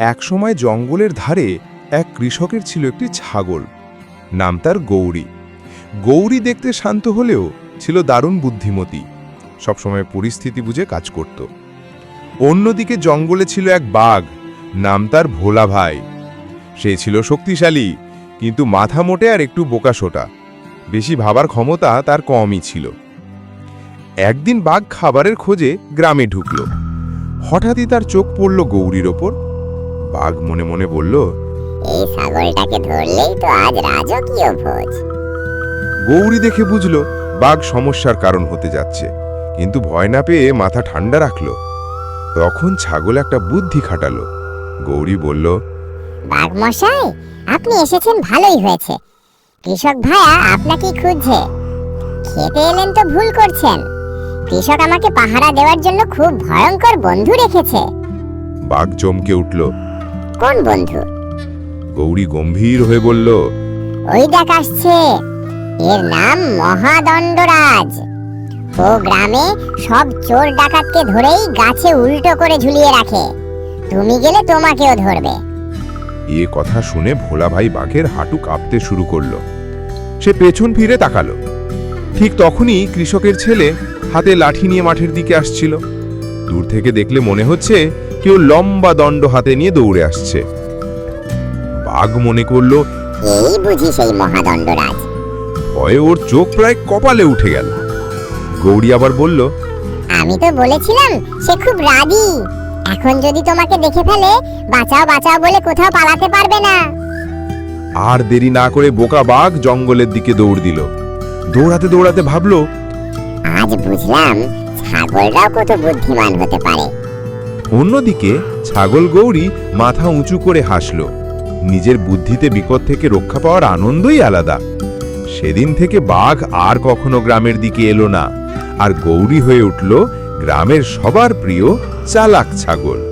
একসময় জঙ্গলের ধারে এক কৃষকের ছিল একটি ছাগল। নাম তার গৌরী। গৌরী দেখতে শান্ত হলেও ছিল দারুণ বুদ্ধিমতী। সবসময় পরিস্থিতি বুঝে কাজ করত। অন্যদিকে জঙ্গলে ছিল এক বাঘ, নাম তার ভোলা ভাই। সে ছিল শক্তিশালী, কিন্তু মাথা মোটে আর একটু বোকাশোটা বেশি ভাবার ক্ষমতা তার কমই ছিল। একদিন বাঘ খাবারের খোঁজে গ্রামে ঢুকল। হঠাৎই তার চোখ পড়ল গৌরীর ওপর। বাঘ মনে মনে বলল এই ছাগলটাকে ধরলেই তো আজ রাজকীয় ভোজ। গৌরী দেখে বুঝল বাঘ সমস্যার কারণ হতে যাচ্ছে কিন্তু ভয় না পেয়ে মাথা ঠান্ডা রাখল। তখন ছাগল একটা বুদ্ধি খাটালো। গৌরী বলল বাঘ মশাই আপনি এসেছেন ভালোই হয়েছে। কৃষক ভাইয়া আপনাকেই খুঁজছে। খেতে এলেন তো ভুল করছেন। কৃষক আমাকে পাহারা দেওয়ার জন্য খুব ভয়ঙ্কর বন্ধু রেখেছে। বাঘ চমকে উঠল কোন বন্ধু? গৌরী গম্ভীর হয়ে বলল ওই দেখ আসছে। এর নাম মহাদণ্ডরাজ। ও গ্রামে সব চোর ডাকাতকে ধরেই গাছে উল্টো করে ঝুলিয়ে রাখে। তুমি গেলে তোমাকেও ধরবে। এ কথা শুনে ভোলা ভাই বাঘের হাঁটু কাঁপতে শুরু করল। সে পেছন ফিরে তাকালো। ঠিক তখনই কৃষকের ছেলে হাতে লাঠি নিয়ে মাঠের দিকে আসছিল। দূর থেকে দেখলে মনে হচ্ছে কেউ লম্বা দণ্ড হাতে নিয়ে দৌড়ে আসছে। বাঘ মনে করল এই বুঝি সেই মহাদণ্ডরাজ। ভয়ে ওর চোখ প্রায় কপালে উঠে গেল। গৌরী আবার বলল আমি তো বলেছিলাম সে খুব রাগী। এখন যদি তোমাকে দেখে ফেলে বাঁচাও বাঁচাও বলে কোথাও পালাতে পারবে না। আর দেরি না করে বোকা বাঘ জঙ্গলের দিকে দৌড় দিল। দৌড়াতে দৌড়াতে ভাবলো আজ বুঝলাম ছাগলটাও কত বুদ্ধিমান হতে পারে। অন্যদিকে, ছাগল গৌরী মাথা উঁচু করে হাসল। নিজের বুদ্ধিতে বিপদ থেকে রক্ষা পাওয়ার আনন্দই আলাদা। সেদিন থেকে বাঘ আর কখনো গ্রামের দিকে এলো না। আর গৌরী হয়ে উঠল গ্রামের সবার প্রিয় চালাক ছাগল।